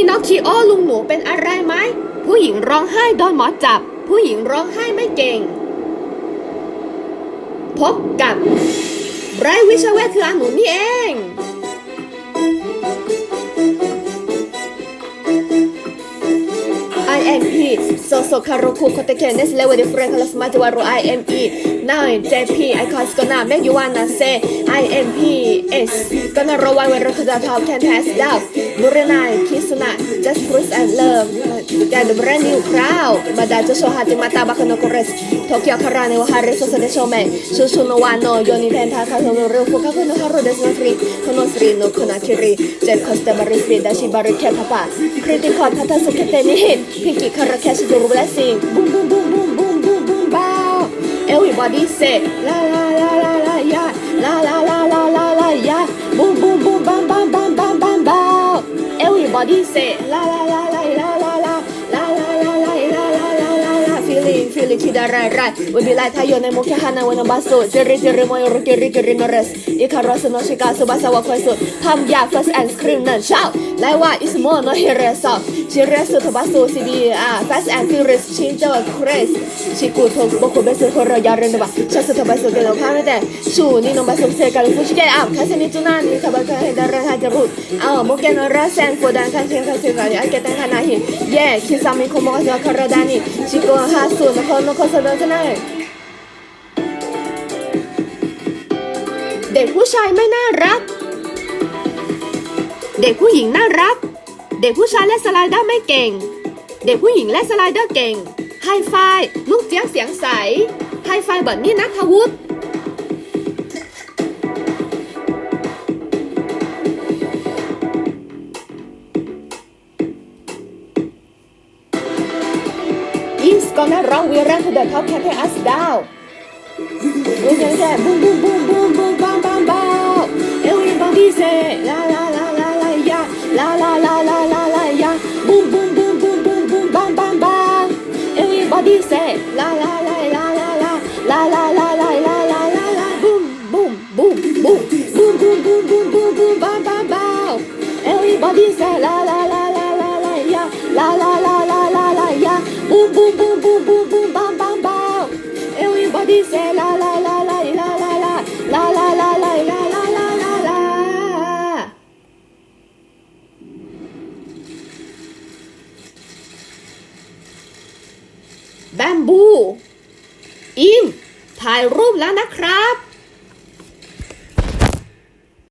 ี่นอกคิโอลุงหนูเป็นอะไรไหมผู้หญิงร้องไห้โดนหมอจับ ผู้หญิงร้องไห้ไม่เก่ง พบกับไรวิชเวทคืออาหนูนี่เองไอ IMP โซโซคารุคุโคเตเคเนสเลวเดฟเรนคาลสมาติวารุไอเอ็มอีนายเจพีไอคอนสโกนาเมกยูวานาเซ INPS กนรวัยเวรคดาทอมแทนแทสดาวบรนายคิสนา just cruise and love แต่ดบรนนิวคราวบัดาจะโชว์ฮาติมาตาบักนโครสโตเกียวคาราเนวฮาริสเซเดโชเมชูชูโนวานโนยนิเทนทาคาโนเรฟุคาคุโนฮารุเดสโนฟรีคโนสรีโนคุนาคิริเจคอสเตบาริสเดดาชิบาริเคทาปาคริติคอนทัทสุเคเตนิฮิตพิกิคาราแคชดูรเบลซิงบุ้มบุ้มบุ้ม Everybody say la la la la la yeah, la la la la la la yeah. Boom boom boom bam bam bam bam bam bam. Everybody say la la la. ลิกที่รายรวันดีไลท์ทายอนในมุกแค่หน้าวันนับสุดรจิริจริมอยรุกิริกริโนรสอีคารอสโนชิกาสุบาสาวะคอยสุดทำยาฟัสแอนด์ครีมนั่นเช้าไลว่าอิสมอโนเฮเรสอบชิเรสุทบาสูซีดีอาฟัสแอนด์ฟิริสชินเจอร์คริสชิกูทงบุคุเบสุคนรอยาเรนด์วะชัสุทบาสูเกลข้าไม่แต่ชูนี่นับสูตเซกันฟุชิเกอ้าแค่สินี้จุนันนี่ทบาสูให้ดารายทายรุ่นอ้าวมุกแค่นร์สแอนด์ฟูดันคันเชนคันเชนกันอันเกตันคันนาฮิเย่คิซามิคุโมะจากคาราดานิชิโกะฮาสุนโฮาคอนเสนไนาเด็กผู้ชายไม่น่ารัก เด็กผู้หญิงน่ารัก เด็กผู้ชายและสไลเดอร์ไม่เก่ง เด็กผู้หญิงและสไลเดอร์เก่ง ไฮไฟ ลูกเสียงเสียงใส ไฮไฟแบบนี้นะทวุฒิ gonna roll we run to the top can take us down we can say boom boom boom boom boom bam bam bam everybody say la la la la la ya la la la la la la ya boom boom boom boom boom boom bam bam bam everybody say la la la la la la la la la la la la la la boom boom boom boom boom boom boom boom boom boom bam bam bam everybody say la la la la la la ya la la บูบูบูบูบามบามบาม everybody say la la la la la la la la la la la la la la la la แบมบูอิงถ่ายรูปแล้วนะครับ